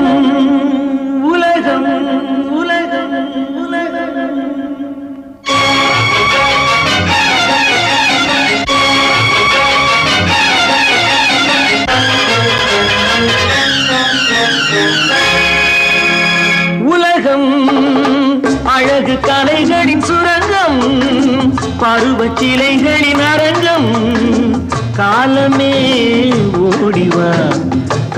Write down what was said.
உலகம் உலகம் உலகம். உலகம் உலகம் அழகு கலைகளின் சுரங்கம் பருவச்சிலைகளின் அரங்கம். காலமே